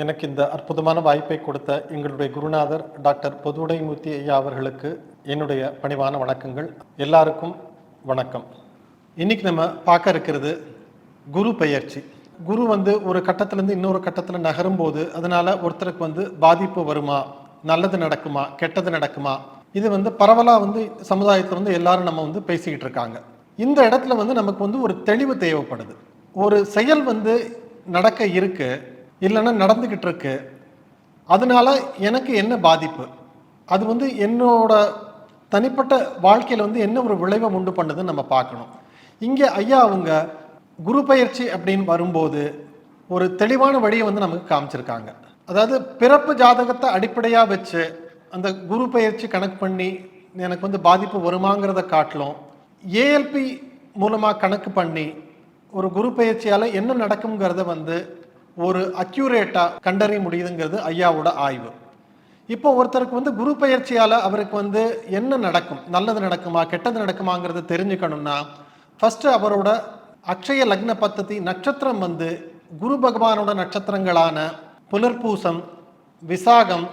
எனக்கு இந்த அற்புதமான வாய்ப்பை கொடுத்த எங்களுடைய குருநாதர் டாக்டர் பொதுவுடைமூர்த்தி ஐயா அவர்களுக்கு என்னுடைய பணிவான வணக்கங்கள். எல்லாருக்கும் வணக்கம். இன்னைக்கு நம்ம பார்க்க இருக்கிறது குரு பெயர்ச்சி. குரு வந்து ஒரு கட்டத்திலேருந்து இன்னொரு கட்டத்தில் நகரும்போது அதனால ஒருத்தருக்கு வந்து பாதிப்பு வருமா? நல்லது நடக்குமா? கெட்டது நடக்குமா? இது வந்து பரவலாக வந்து சமுதாயத்தில் வந்து எல்லாரும் நம்ம வந்து பேசிக்கிட்டு இருக்காங்க. இந்த இடத்துல வந்து நமக்கு வந்து ஒரு தெளிவு தேவைப்படுது. ஒரு செயல் வந்து நடக்க இருக்குது இல்லைன்னா நடந்துக்கிட்டு இருக்கு அதனால எனக்கு என்ன பாதிப்பு? அது வந்து என்னோட தனிப்பட்ட வாழ்க்கையில் வந்து என்ன ஒரு விளைவை உண்டு பண்ணுதுன்னு நம்ம பார்க்கணும். இங்கே ஐயா அவங்க குரு பயிற்சி அப்படின்னு வரும்போது ஒரு தெளிவான வழியை வந்து நமக்கு காமிச்சிருக்காங்க. அதாவது பிறப்பு ஜாதகத்தை அடிப்படையாக வச்சு அந்த குரு பயிற்சி கணக்கு பண்ணி எனக்கு வந்து பாதிப்பு வருமாங்கிறத காட்டிலும் ஏஎல்பி மூலமாக கணக்கு பண்ணி ஒரு குரு பயிற்சியால் என்ன நடக்குங்கிறத வந்து ஒரு அக்யூரேட்டாக கண்டறிய முடியுதுங்கிறது ஐயாவோட ஆய்வு. இப்போ ஒருத்தருக்கு வந்து குரு பயிற்சியால் அவருக்கு வந்து என்ன நடக்கும் நல்லது நடக்குமா கெட்டது நடக்குமாங்கிறத தெரிஞ்சுக்கணும்னா ஃபஸ்ட்டு அவரோட அக்ஷய லக்ன பத்ததி நட்சத்திரம் வந்து குரு பகவானோட நட்சத்திரங்களான புலர்பூசம் விசாகம்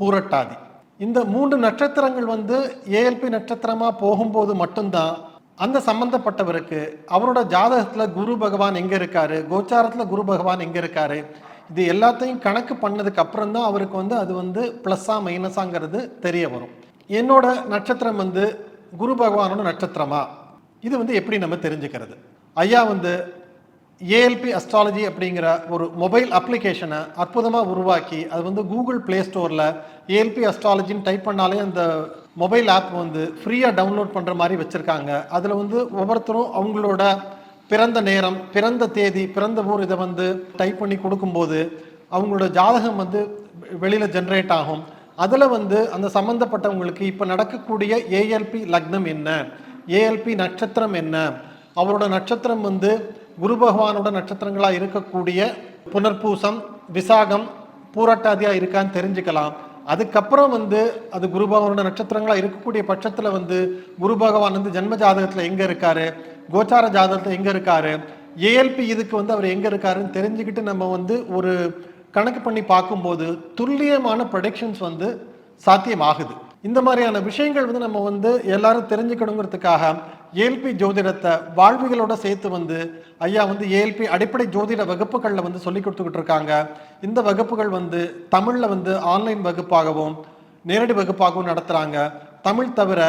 பூரட்டாதி. இந்த மூன்று நட்சத்திரங்கள் வந்து ஏஎல்பி நட்சத்திரமாக போகும்போது மட்டும்தான் அந்த சம்பந்தப்பட்டவருக்கு அவரோட ஜாதகத்தில் குரு பகவான் எங்கே இருக்காரு கோச்சாரத்தில் குரு பகவான் எங்கே இருக்காரு இது எல்லாத்தையும் கணக்கு பண்ணதுக்கு அப்புறம் தான் அவருக்கு வந்து அது வந்து ப்ளஸ்ஸாக மைனஸாங்கிறது தெரிய வரும். என்னோட நட்சத்திரம் வந்து குரு பகவானோட நட்சத்திரமா? இது வந்து எப்படி நம்ம தெரிஞ்சுக்கிறது? ஐயா வந்து ஏஎல்பி அஸ்ட்ராலஜி அப்படிங்கிற ஒரு மொபைல் அப்ளிகேஷனை அற்புதமாக உருவாக்கி அது வந்து கூகுள் ப்ளே ஸ்டோரில் ஏஎல்பி அஸ்ட்ராலஜின்னு டைப் பண்ணாலே அந்த மொபைல் ஆப் வந்து ஃப்ரீயாக டவுன்லோட் பண்ணுற மாதிரி வச்சுருக்காங்க. அதில் வந்து ஒவ்வொருத்தரும் அவங்களோட பிறந்த நேரம் பிறந்த தேதி பிறந்த ஊர் இதை வந்து டைப் பண்ணி கொடுக்கும்போது அவங்களோட ஜாதகம் வந்து வெளியில் ஜென்ரேட் ஆகும். அதில் வந்து அந்த சம்மந்தப்பட்டவங்களுக்கு இப்போ நடக்கக்கூடிய ஏஎல்பி லக்னம் என்ன? ஏஎல்பி நட்சத்திரம் என்ன? அவரோட நட்சத்திரம் வந்து குரு பகவானோட நட்சத்திரங்களாக இருக்கக்கூடிய புனர்பூசம் விசாகம் பூரட்டாதியாக இருக்கான்னு தெரிஞ்சுக்கலாம். அதுக்கப்புறம் வந்து அது குரு பகவானோட நட்சத்திரங்களாக இருக்கக்கூடிய பட்சத்தில் வந்து குரு பகவான் வந்து ஜென்ம ஜாதகத்தில் எங்கே இருக்காரு? கோச்சார ஜாதகத்தில் எங்கே இருக்காரு? ஏஎல்பி இதுக்கு வந்து அவர் எங்கே இருக்காருன்னு தெரிஞ்சுக்கிட்டு நம்ம வந்து ஒரு கணக்கு பண்ணி பார்க்கும்போது துல்லியமான ப்ரொடிக்ஷன்ஸ் வந்து சாத்தியமாகுது. இந்த மாதிரியான விஷயங்கள் வந்து நம்ம வந்து எல்லாரும் தெரிஞ்சுக்கணுங்கிறதுக்காக ஏஎல்பி ஜோதிடத்தை வாழ்விகளோட சேர்த்து வந்து ஐயா வந்து ஏஎல்பி அடிப்படை ஜோதிட வகுப்புகளில் வந்து சொல்லி கொடுத்துக்கிட்டு இருக்காங்க. இந்த வகுப்புகள் வந்து தமிழில் வந்து ஆன்லைன் வகுப்பாகவும் நேரடி வகுப்பாகவும் நடத்துகிறாங்க தமிழ் தவிர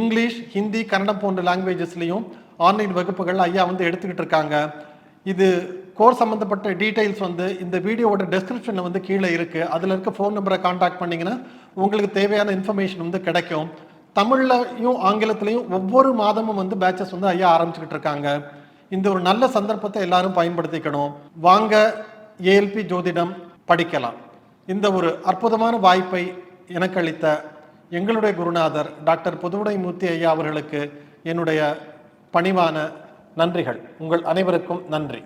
இங்கிலீஷ் ஹிந்தி கன்னடம் போன்ற லாங்குவேஜஸ்லையும் ஆன்லைன் வகுப்புகள் ஐயா வந்து எடுத்துக்கிட்டு இருக்காங்க. இது கோர்ஸ் சம்மந்தப்பட்ட டீட்டெயில்ஸ் வந்து இந்த வீடியோவோட டெஸ்கிரிப்ஷனில் வந்து கீழே இருக்குது அதில் இருக்க ஃபோன் நம்பரை காண்டாக்ட் பண்ணிங்கன்னா உங்களுக்கு தேவையான இன்ஃபர்மேஷன் வந்து கிடைக்கும். தமிழ்லையும் ஆங்கிலத்திலையும் ஒவ்வொரு மாதமும் வந்து பேச்சஸ் வந்து ஐயா ஆரம்பிச்சுக்கிட்டு இருக்காங்க. இந்த ஒரு நல்ல சந்தர்ப்பத்தை எல்லாரும் பயன்படுத்திக்கணும். வாங்க ஏஎல்பி ஜோதிடம் படிக்கலாம். இந்த ஒரு அற்புதமான வாய்ப்பை எனக்கு அளித்த எங்களுடைய குருநாதர் டாக்டர் புதுவுடை மூர்த்தி ஐயா அவர்களுக்கு என்னுடைய பணிவான நன்றிகள். உங்கள் அனைவருக்கும் நன்றி.